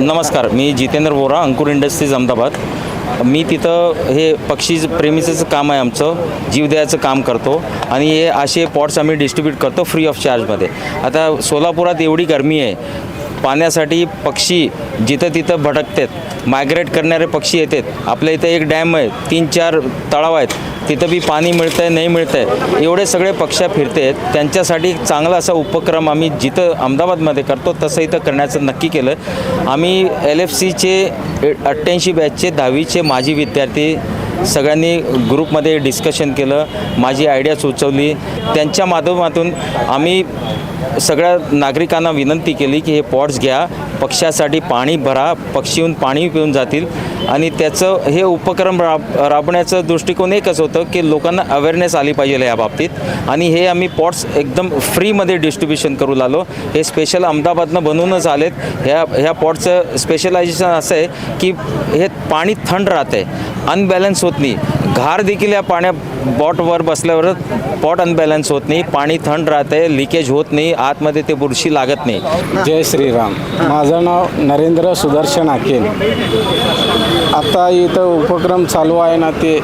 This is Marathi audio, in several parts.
नमस्कार. मी जितेंद्र बोरा अंकुर इंडस्ट्रीज अहमदाबाद. मी तिथं हे पक्षी प्रेमीचंचं काम आहे आमचं जीव द्यायचं काम करतो आणि हे असे पॉट्स आम्ही डिस्ट्रीब्यूट करतो फ्री ऑफ चार्जमध्ये आता सोलापुरात एवढी गरमी आहे पाण्यासाठी पक्षी जिथं तिथं भटकतात मायग्रेट करणारे पक्षी येतात. आपल्या इथं एक डॅम आहे तीन चार तळाव आहेत. तिथं बी पाणी मिळतं आहे नाही मिळतं आहे एवढे सगळे पक्ष्या फिरते आहेत त्यांच्यासाठी एक चांगला असा उपक्रम आम्ही जिथं अहमदाबादमध्ये करतो तसं इथं करण्याचं नक्की केलं. आम्ही एल एफ सीचे अठ्ठ्याऐंशी बॅचचे दहावीचे माजी विद्यार्थी सगळ्यांनी ग्रुपमध्ये डिस्कशन केलं माझी आयडिया सुचवली त्यांच्या माध्यमातून आम्ही सगळ्या नागरिकांना विनंती केली की हे पॉट्स घ्या पक्ष्यासाठी पाणी भरा पक्षी येऊन पाणी पिऊन जातील. आणि त्याचं हे उपक्रम राब राबण्याचं दृष्टिकोन एकच होतं की लोकांना अवेअरनेस आली पाहिजे या बाबतीत. आणि हे आम्ही पॉट्स एकदम फ्रीमध्ये डिस्ट्रीब्युशन करू लागलो. हे स्पेशल अहमदाबादनं बनवूनच आलेत. ह्या ह्या पॉटचं स्पेशलायझेशन असं आहे की हे पाणी थंड राहतं आहे अनबॅलन्स होत नाही. घार देखील या पाण्या बॉटवर बसल्यावर पॉट अनबॅलन्स होत नाही. पाणी थंड राहतं लिकेज होत नाही आतमध्ये ते बुरशी लागत नाही. जय श्रीराम. माझं नाव नरेंद्र सुदर्शन आकेल आता इथं उपक्रम चालू आहे ना ते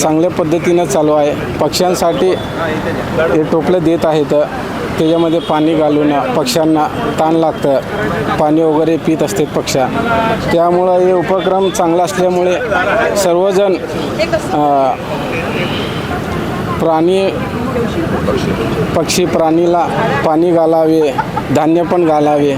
चांगल्या पद्धतीनं चालू आहे. पक्ष्यांसाठी हे टोपलं देत आहेत. त्याच्यामध्ये पाणी घालून पक्ष्यांना ताण लागतं. पाणी वगैरे पित असते पक्ष्या. त्यामुळं हे उपक्रम चांगला असल्यामुळे सर्वजण प्राणी पक्षी प्राणीला पाणी घालावे धान्य पण घालावे.